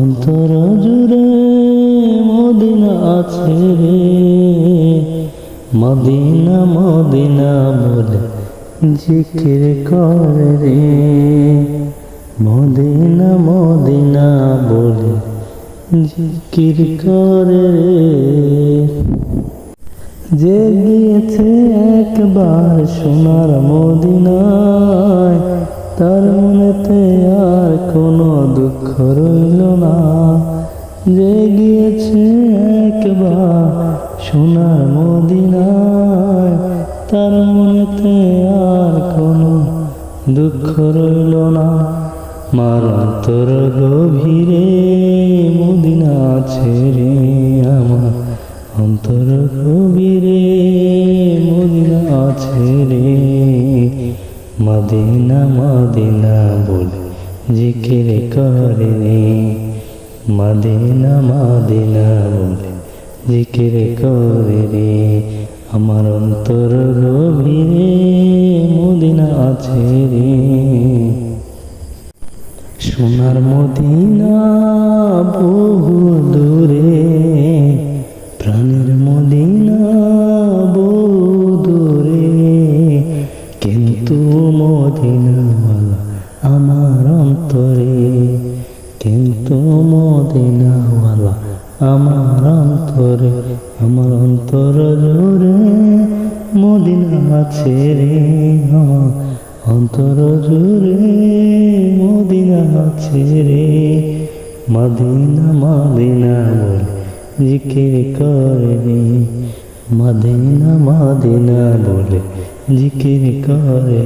অন্তর জুড়ে মদিনা আছে রে। মদিনা মদিনা বলে জিকির করে রে। মদিনা মদিনা বলে জিকির করে রে। যে গিয়েছে একবার সোনার মদিনায়, তার মনেতে কোনো দুঃখ রইল না। যে গিয়েছে একবার সোনার মদিনায়। তার মনেতে আর কোনো দুঃখ রইল না। মার অন্তর গভীরে মদিনা রে আমার অন্তর গভীরে মদিনা রে মদিনা মদিনা বলে জিকির করে রে মদিনা মদিনা বলে জিকির করে রে আমার অন্তর গভীরে মদিনা আছে রে। সোনার মদিনা বহু দূরে, প্রাণের মদিনা বহু দূরে। কিন্তু মদিনাওয়ালা আমার অন্তরে, কিন্তু মদিনাওয়ালা আমার অন্তরে, আমার অন্তর জুড়ে মদিনা আমার অন্তর জুড়ে মদিনা রে। মদিনা মদিনা বলে জিকির করে মদিনা মদিনা বলে জিকির করে